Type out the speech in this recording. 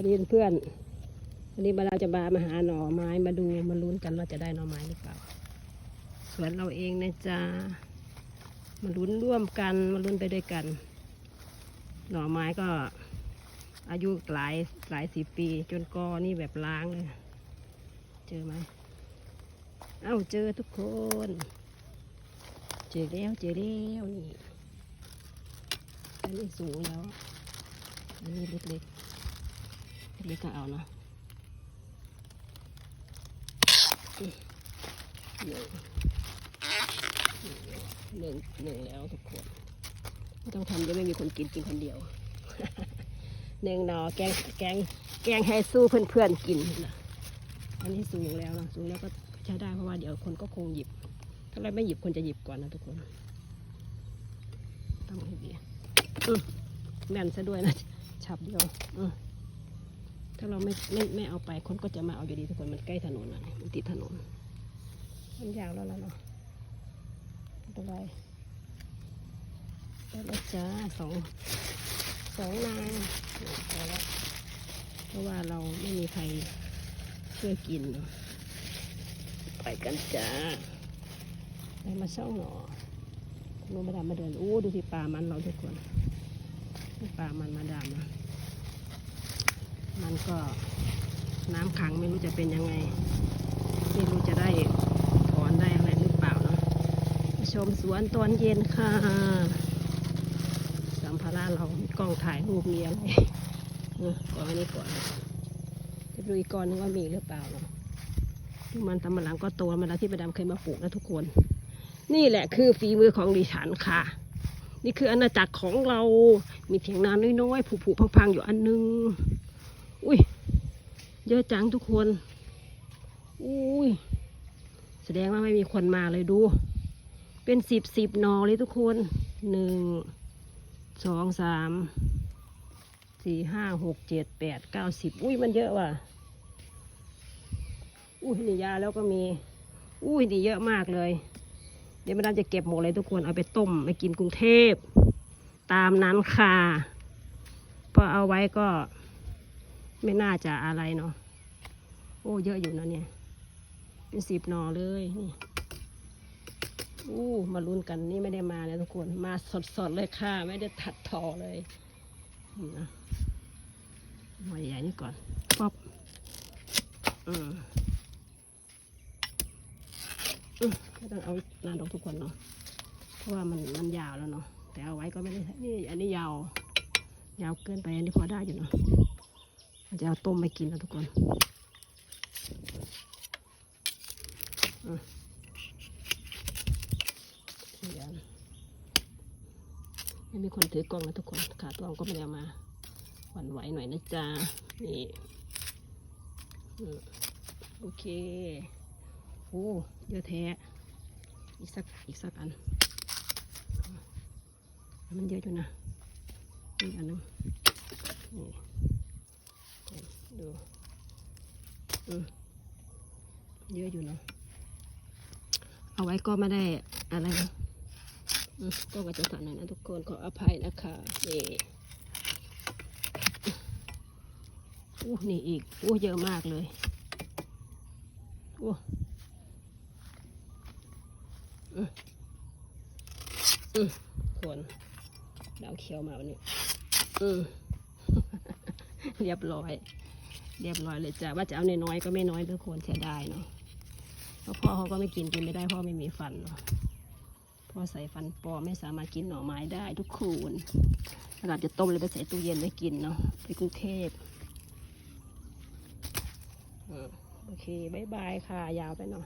วัสดีเพื่อนวันนี้เราจะมามาหาหน่อไม้มาดูมาลุ้นกันว่าจะได้หน่อไม้หรือเปล่าสวนเราเองนะจ๊ะมาลุ้นร่วมกันมาลุ้นไปด้วยกัน หน่อไม้ก็ อายุหลายหลายสิบปี จนกอนี่แบบล้างเลยเจอไหมเอ้าเจอทุกคน เจอแล้วเจอแล้วนี่อันนี้สูงแล้วอันนี้เล็กๆ เล็กๆก็เอาเนาะหนึ่งหนึ่งหนึ่งแล้วทุกคนไม่ต้องทำจะไม่มีคนกินกินคนเดียวหนึ่งหนอแกงแกงแกงให้สู้เพื่อนๆกินนะอันนี้สูงแล้วนะสูงแล้วก็ใช้ได้เพราะว่าเดี๋ยวคนก็คงหยิบ ถ้าเราไม่หยิบคนจะหยิบก่อนนะทุกคนต้องให้ดีอืมแน่นซะด้วยนะฉับเดียวอื ถ้าเราไม่ไม่ไม่เอาไปคนก็จะมาเอาอยู่ดีทุกคนมันใกล้ถนนนะมันติดถนน มันยาวแล้วล่ะเนาะไม่เป็นไรได้แล้วจ้าสองสองนางพอแล้วเพราะว่าเราไม่มีใครช่วยกินเนาะไปกันจ้าได้มาเช่าหนอลงมาดามมาเดินโอ้ดูสิปลามันเราทุกคนนี่ปลามันมาดามนะ มันก็น้ำขังไม่รู้จะเป็นยังไง ไม่รู้จะได้ถอนได้อะไรหรือเปล่าเนาะชมสวนตอนเย็นค่ะ สัมภาระเรากล้องถ่ายรูปมีอะไรเออก่อนอันนี้ก่อนจะดูอีกก่อนนึงว่ามีหรือเปล่าเนาะมันตำมันหลังก็โตมาแล้วที่ประดามเคยมาปลูกนะทุกคน นี่แหละคือฝีมือของดิฉันค่ะ นี่คืออาณาจักรของเรา มีเพียงนาน้อยๆผุๆพังๆ อยู่อันนึง อุ้ย เยอะจังทุกคน อุ้ย แสดงว่าไม่มีคนมาเลยดู เป็นสิบสิบนอเลยทุกคน หนึ่ง สอง สาม สี่ห้า หก เจ็ด แปด เก้าสิบ อุ้ย มันเยอะว่ะ อุ้ย นี่ยาแล้วก็มี อุ้ย นี่เยอะมากเลย เดี๋ยวมาดามจะเก็บหมดเลยทุกคน เอาไปต้มไปกินกรุงเทพ ตามนั้นค่ะ พอเอาไว้ก็ ไม่น่าจะอะไรเนาะโอ้เยอะอยู่นะเนี่ย เป็นสิบหนอเลยนี่อู้มาลุ้นกันนี่ไม่ได้มาเลยทุกคนมาสดๆเลยค่ะ ไม่ได้ตัดทอเลยนี่นะมาใหญ่นี่ก่อนป๊อบอืมอืมไม่ต้องเอานานดอกทุกคนเนาะเพราะว่ามันมันยาวแล้วเนาะแต่เอาไว้ก็ไม่ได้นี่อันนี้ยาว ยาวเกินไปอันนี้พอได้อยู่เนาะ จะเอาต้มไปกินนะทุกคนเดี๋ยวไม่มีคนถือกล้องนะทุกคน ขาตัวก็ไม่ได้เอามาหวั่นไหวหน่อยนะจ๊ะ นี่โอเค โอ้เยอะแท้ อีกสัก อีกสักอัน มันเยอะอยู่นะ อีกอันหนึงนี่ ดูอืมเยอะอยู่เนาะเอาไว้ก็ไม่ได้อะไรก็ก็จะสั่นหน่อยนะทุกคนขออภัยนะคะนี่อู้นี่อีกอู้เยอะมากเลยอู้อืมอืมคนดาวเขียวมาวันนี้อืมเรียบร้อย เรียบร้อยเลยจ้ะว่าจะเอาน้อยๆก็ไม่น้อยทุกคนเสียดายเนาะเพราะพ่อเขาก็ไม่กินกินไม่ได้พ่อไม่มีฟันเนาะพ่อใส่ฟันปลอมไม่สามารถกินหน่อไม้ได้ทุกคูนขนาศจะต้มเลยไปใส่ตู้เย็นไว้กินเนาะไปกรุงเทพโอเคบายบายค่ะยาวไปเนาะ